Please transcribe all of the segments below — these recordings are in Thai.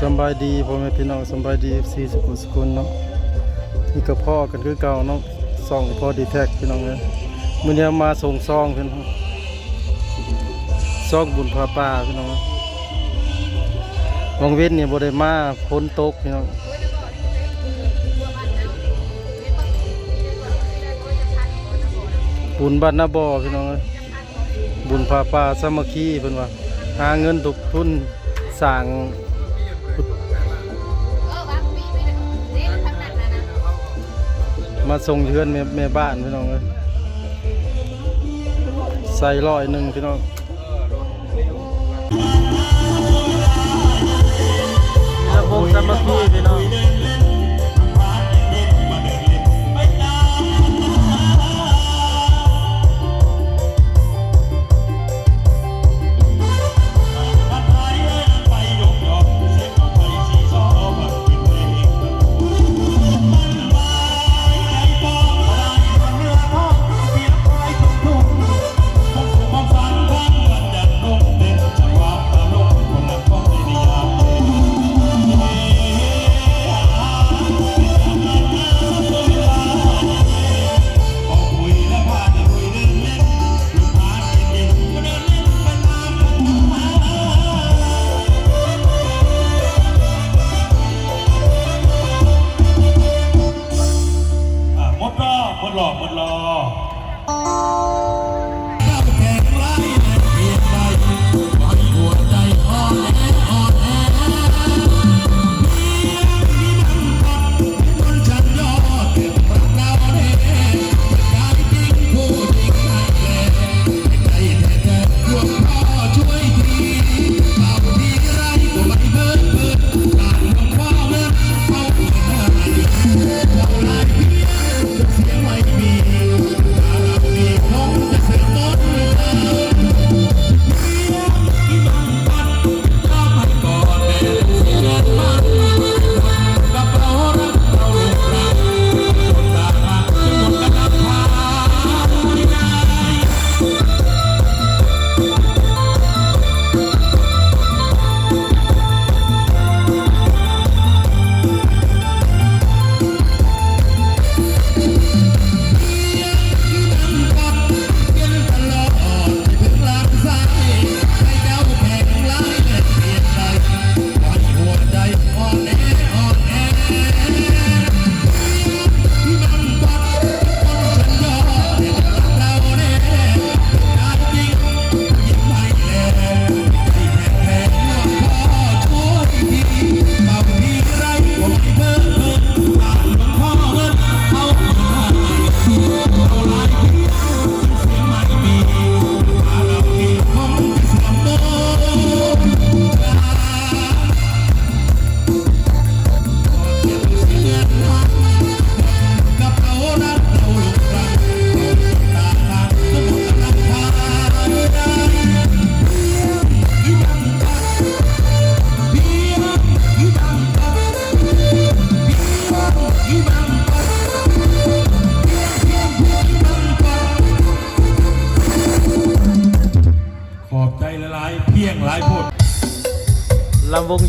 สบายดีพ่อแม่พี่น้องสบายดีสี่สกุลสกุลเนาะนี่ก็พ่อกันคือเก่าเนาะซองพ่อดีแท็กพี่น้องเลยมื้อนี้มาส่งซองพี่น้องซองบุญพาป่าพี่น้องวังเว้นเนี่ยบ่ได้มาพ้นตกพี่น้องบุญบ้านนาบ่อพี่น้องเอ้ยบุญพาป่าสามัคคีเพิ่นว่าหาเงินทุกทุนสร้าง มาส่งเพื่อนแม่แม่บ้านพี่น้องเลยใส่ร้อยหนึ่งพี่น้องระบบสามัคคีพี่น้อง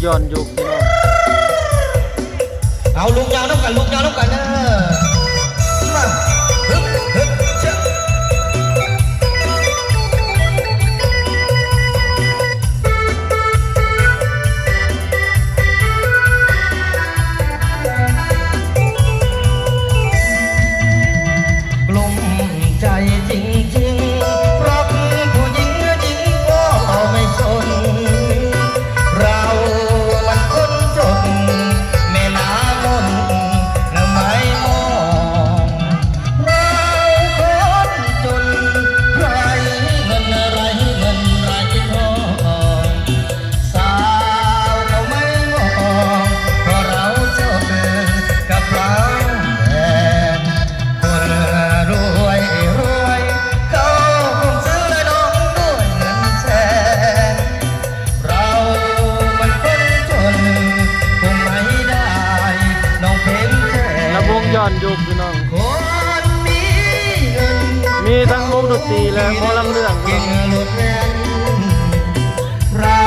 ย้อนยุค ย้อนยุคพี่น้องคนมีเงินมีทั้งวงดนตรีและหมอลำเรื่องพี่เก่งน้อง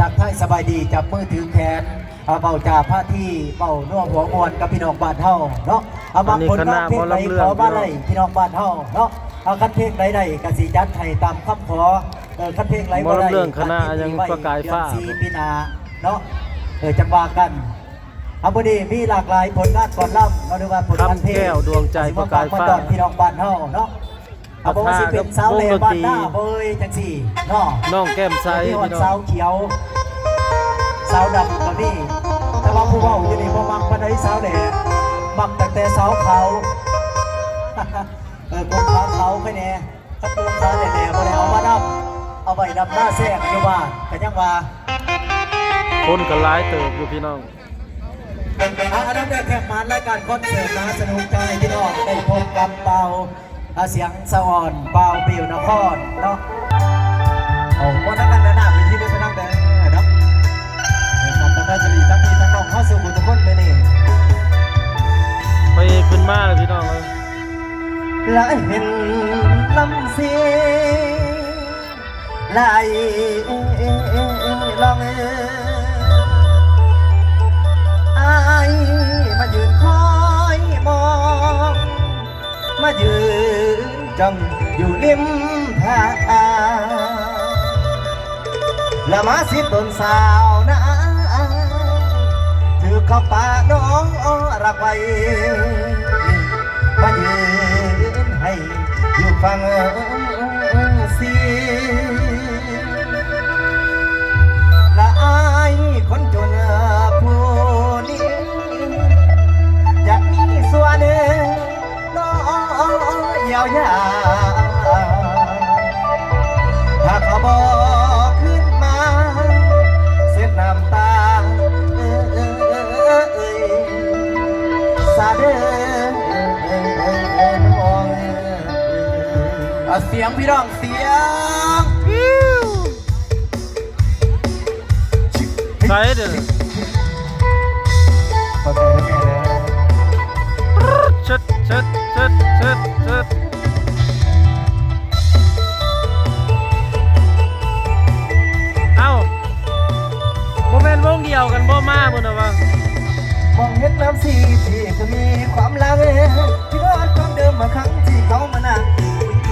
นักท้ายสบายดีจับมือถือแขนเบาจ่าผ้าที่เบาน่วมหัวมอนกับพี่น้องบ้านเท่าเนาะเอามาคนน้องเพชรไหลขอบ้านไรพี่น้องบ้านเท่าเนาะ เอาคันเพลงไหนใดกสิจัดให้ตามคำขอเออคันเพลงไหนบ่ได้บ่ลำเรื่องคณะยังประกายฟ้าเดือนสี่ปีหนาเนาะเออจังว่ากันเอาบดีมีหลากหลายผลงานก่อนล่ำเราดูว่าผลงานเพลงคำแก้วดวงใจประกายฟ้ามตอนพี่น้องบ้านเฮาเนาะเอาบอกว่าสิเป็นสาวเลบ้านหน้าเบยจังสี่เนาะน้องแก้มใสพี่พี่อ่อนน้อสางวเขียวสาวดำก็มีแต่ว่าผู้เว่าอยู่นี่บ่มักปานใดสาวแหล่มักแต่แต่สาวขาว เออกงขาวขาวแค่แน่กระตุ้งขาวแน่ๆบ่ได้เอามาดำเอาไว้ดำหน้าแซงอยู่บ้านก็ยังว่าคนก็หลายเติบอยู่พี่น้องอาอันนั้นได้แข่งมานรายการคอนเสิร์ตนะสนุกใจพี่น้องได้พบกับเปาอาเสียงสวรรค์เปาปิวนครเนาะโอ้วันนั้นกันหน้าเป็นที่ได้ไปนั่งแดงเนาะขอบคุณแม่จรีทั้งพี่ทั้งน้องเข้าสู่บุญทุกคนเลยนี่ไปขึ้นมาเลยพี่น้องเอ้ย และเห็นลำเสียไหลลองเออายมายืนคอยมอง มายืนจังอยู่ริมทางและมาสิต้นสาวนะถือเข้าป่าน้องรักไว้มายืน ให้อยู่ฟังเสียงและอายคนจนผู้นี้อยากมีส่วนหนึ่งน้อยเยาวยา เสียงพี่น้องเสียงใส่เด้อขอใจด้วยแม่เด้อเชิดเชิดเชิดเชิดเชิดเอ้าโมเมนต์วงเดียวกันบ่มาบุญนะวะมองเห็นน้ำสีที่ก็มีความลังที่นอนความเดิมมาครั้งที่เขา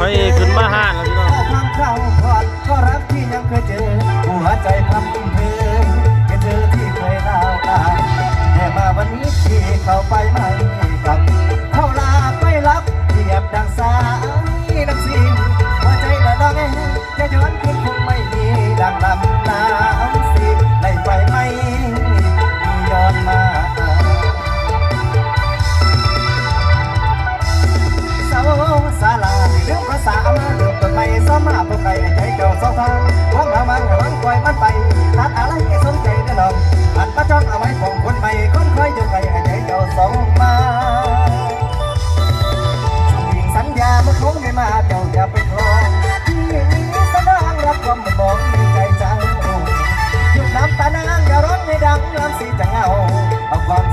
มานั่อกขึ้นมาห้านแล้วพี่น้องทางเข้าพอดก็รักที่ยังเคยเจอ หัวใจพังเพลินเป็นเธอที่เคยเล่าตายแต่มาวันนี้ที่เข้าไปไม่กลับ เข้าลาไม่รับเทียบดังสายน้ำสิงหัวใจละน้องแงจะย้อนคืนคงไม่มีดังลำน้ำสิไหลไปไม่มีย้อนมา เสาศาล เรื่องภาษามาเรื่องต้นไม้สามาพวกใครใจเจ้าสองทางวางมามันระวังปล่อยมันไปตัดอะไรสนใจแน่นอนอันประจองเอาไว้ของคนใหม่คนเคยอยู่ไกลใจเจ้าสองมาสิ่งสัญญาเมื่อเขาไม่มาเจ้าอย่าไปคลองที่นี้แสดงรับความไม่บอกในใจจ้าหยุดน้ำตานางอย่าร้องให้ดังน้ำสีจะเงาเอาความ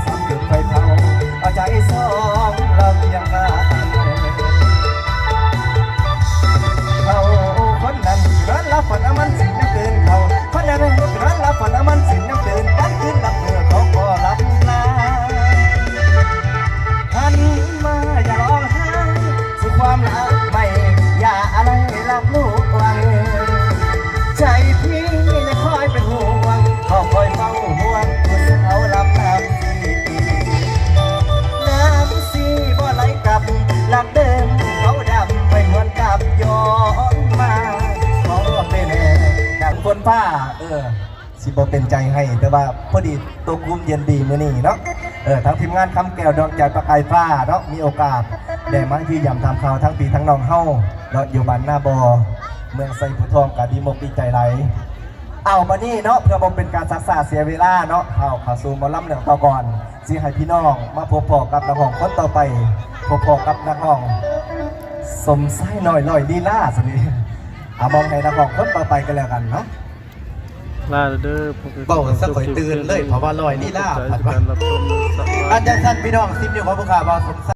บ่เป็นใจให้ แต่ว่าพอดีตัวคุมเย็นดีมื้อนี้เนาะเออทั้งทีมงานคำแก้วดอกใจประกายฟ้าเนาะมีโอกาสได้มาที่ยำทำข่าวทั้งปีทั้งน้องเฮาเนาะอยู่บ้านหน้าบอเมืองไซผู้ทองกะดีมกดีใจไหลเอามานี่เนาะเพื่อบ่เป็นการซักษาเสียเวลาเนาะเอาข้าสู่มอลำเรื่องต่อก่อนสิให้พี่น้องมาพบพอกับนักร้องคนต่อไปพบพอกับนักร้องสมไส้หน่อยลอยลีลาสินี่เอามองให้นักร้องคนต่อไปกันแล้วกันเนาะ ลาเด้อพวกเว้าซะข่อยตื่นเลยเพราะว่าลอยลีลาขอบใจการรับชมอาจารย์ท่านพี่น้องซิมอยู่ของผู้ข่าวบ่สม